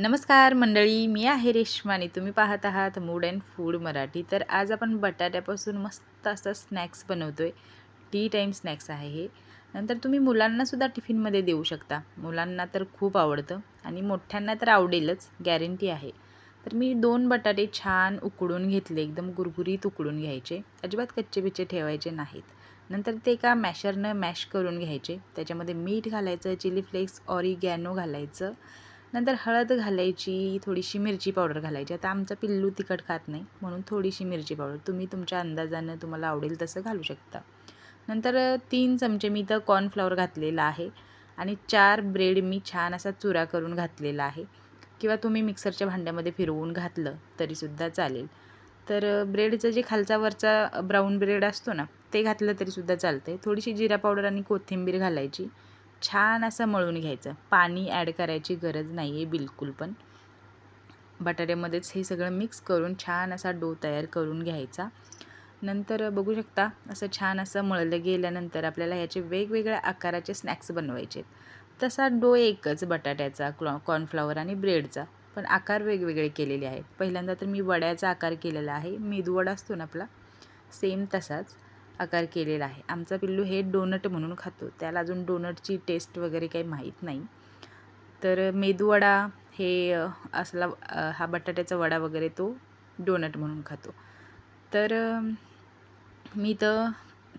नमस्कार मंडळी मी आहे रेश्मा आणि तुम्ही पाहत आहात मूड अँड फूड मराठी. तर आज आपण बटाट्यापासून मस्त असा स्नॅक्स बनवतो आहे टी टाईम स्नॅक्स आहे हे. नंतर तुम्ही मुलांनासुद्धा टिफिनमध्ये देऊ शकता. मुलांना तर खूप आवडतं आणि मोठ्यांना तर आवडेलच गॅरंटी आहे. तर मी दोन बटाटे छान उकडून घेतले एकदम गुरगुरीत उकडून घ्यायचे. अजिबात कच्चे बिच्चे ठेवायचे नाहीत. नंतर ते एका मॅशरनं मॅश करून घ्यायचे. त्याच्यामध्ये मीठ घालायचं चिली फ्लेक्स ऑरिगॅनो घालायचं. नंतर हळद घालायची थोडीशी मिरची पावडर घालायची. आता आमचा पिल्लू तिखट खात नाही म्हणून थोडीशी मिरची पावडर. तुम्ही तुमच्या अंदाजानं तुम्हाला आवडेल तसं घालू शकता. नंतर तीन चमचे मी इथं कॉर्नफ्लॉवर घातलेला आहे आणि चार ब्रेड मी छान असा चुरा करून घातलेला आहे. किंवा तुम्ही मिक्सरच्या भांड्यामध्ये फिरवून घातलं तरीसुद्धा चालेल. तर ब्रेडचं जे खालचा वरचा ब्राऊन ब्रेड असतो ना ते घातलं तरीसुद्धा चालतं आहे थोडीशी जिरा पावडर आणि कोथिंबीर घालायची. छान असं मळून घ्यायचं. पाणी ॲड करायची गरज नाही आहे बिलकुल पण. बटाट्यामध्येच हे सगळं मिक्स करून छान असा डो तयार करून घ्यायचा. नंतर बघू शकता असं छान असं मळलं गेल्यानंतर आपल्याला ह्याचे वेगवेगळ्या आकाराचे स्नॅक्स बनवायचे तसा डो एकच बटाट्याचा क्लॉ कॉर्नफ्लॉवर आणि ब्रेडचा. पण आकार वेगवेगळे केलेले आहेत. पहिल्यांदा तर मी वड्याचा आकार केलेला आहे. मेदूवडा असतो ना आपला सेम तसाच. आकार केलेला आहे. आमचा पिल्लू हे डोनट म्हणून खातो. त्याला अजून डोनटची टेस्ट वगैरे काही माहीत नाही. तर मेदूवडा हे असला हा बटाट्याचा वडा वगैरे तो डोनट म्हणून खातो. तर मी तर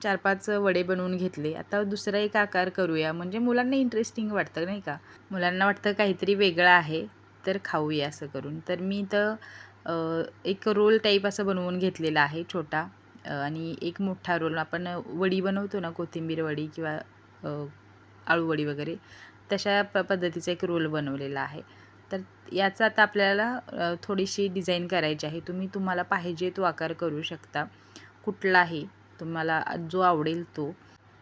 चार पाच वडे बनवून घेतले. आता दुसरा एक आकार करूया. म्हणजे मुलांना इंटरेस्टिंग वाटतं नाही का? मुलांना वाटतं काहीतरी वेगळं आहे तर खाऊया असं करून. तर मी तर एक रोल टाईप असं बनवून घेतलेला आहे छोटा. आणि एक मोठा रोल आपण वडी बनवतो ना कोथिंबीर वडी किंवा आळूवडी वगैरे तशा प पद्धतीचा एक रोल बनवलेला आहे. तर याचा आता आपल्याला थोडीशी डिझाईन करायची आहे. तुम्ही तुम्हाला पाहिजे तो आकार करू शकता. कुठलाही तुम्हाला जो आवडेल तो.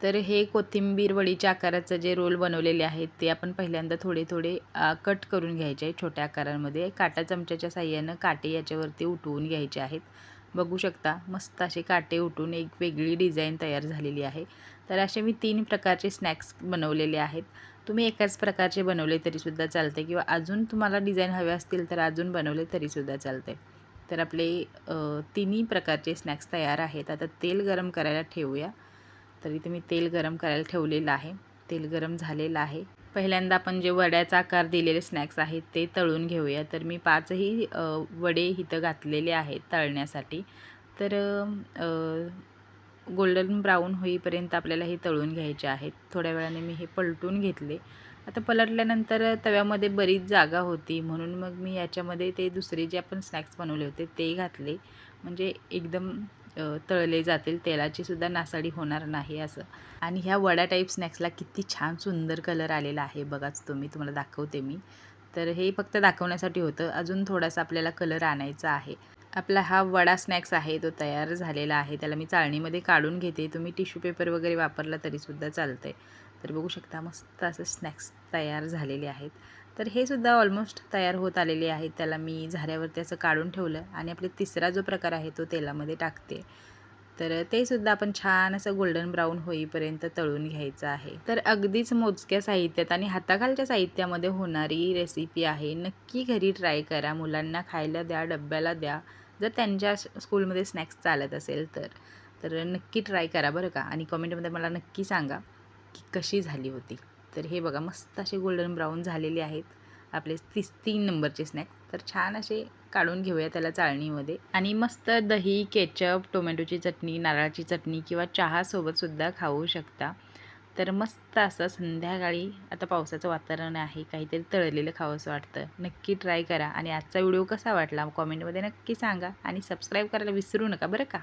तर हे कोथिंबीर वडीच्या आकाराचं जे रोल बनवलेले आहेत ते आपण पहिल्यांदा थोडे थोडे कट करून घ्यायचे आहे छोट्या आकारांमध्ये. काटा चमच्याच्या साह्यानं काटे याच्यावरती उठवून घ्यायचे आहेत. बघू शकता. मस्त असे काटे उठून एक वेगळी डिझाईन तयार झालेली आहे. तर असे मी तीन प्रकारचे स्नॅक्स बनवलेले आहेत. तुम्ही एकाच प्रकारचे बनवले तरीसुद्धा चालते किंवा अजून तुम्हाला डिझाईन हवे असतील तर अजून बनवले तरीसुद्धा चालते तर आपले तिन्ही प्रकारचे स्नॅक्स तयार आहेत. आता तेल गरम करायला ठेवूया. तर इथे मी तेल गरम करायला ठेवलेलं आहे. तेल गरम झालेलं आहे. पहिल्यांदा आपण जे वड्याचा आकार दिलेले स्नॅक्स आहेत ते तळून घेऊया. तर मी पाचही वडे इथं घातलेले आहेत तळण्यासाठी. तर गोल्डन ब्राऊन होईपर्यंत आपल्याला हे तळून घ्यायचे आहेत. थोड्या वेळाने मी हे पलटून घेतले. आता पलटल्यानंतर तव्यामध्ये बरीच जागा होती. म्हणून मग मी याच्यामध्ये ते दुसरे जे आपण स्नॅक्स बनवले होते ते घातले. म्हणजे एकदम तळले जातील. तेलाची सुद्धा नासाडी होणार नाही असं. आणि ह्या वडा टाईप स्नॅक्सला किती छान सुंदर कलर आलेला आहे बघाच तुम्ही. तुम्हाला दाखवते मी. तर हे फक्त दाखवण्यासाठी होतं. अजून थोडासा आपल्याला कलर आणायचा आहे. आपला हा वडा स्नॅक्स आहे तो तयार झालेला आहे. त्याला मी चाळणीमध्ये काढून घेते. तुम्ही टिश्यू पेपर वगैरे वापरला तरीसुद्धा चालतं आहे तर बघू शकता मस्त असं स्नॅक्स तयार झालेले आहेत. तर हे सुद्धा ऑलमोस्ट तयार होत आलेले आहेत. त्याला मी झाऱ्यावर असं काढून ठेवलं आणि आपले तिसरा जो प्रकार आहे तो तेलामध्ये टाकते. तर ते सुद्धा आपण छान असं गोल्डन ब्राऊन होईपर्यंत तळून घ्यायचं आहे. तर अगदीच मोजक्या साहित्यात आणि हाताखालच्या साहित्यामध्ये होणारी रेसिपी आहे. नक्की घरी ट्राय करा. मुलांना खायला द्या डब्याला द्या. जर त्यांच्या स्कूलमध्ये स्नॅक्स चालत असेल तर. तर नक्की ट्राय करा बरं का? आणि कॉमेंटमध्ये मला नक्की सांगा की कशी झाली होती. तर हे बघा मस्त असे गोल्डन ब्राऊन झालेले आहेत. आपले तीस तीन नंबरचे स्नॅक तर छान असे काढून घेऊया त्याला चाळणीमध्ये. आणि मस्त दही केचप टोमॅटोची चटणी नारळाची चटणी किंवा चहासोबतसुद्धा खाऊ शकता. तर मस्त असं संध्याकाळी आता पावसाचं वातावरण आहे काहीतरी तळलेलं खावंसं वाटतं. नक्की ट्राय करा. आणि आजचा व्हिडिओ कसा वाटला? कॉमेंटमध्ये नक्की सांगा. आणि सबस्क्राईब करायला विसरू नका बरं का?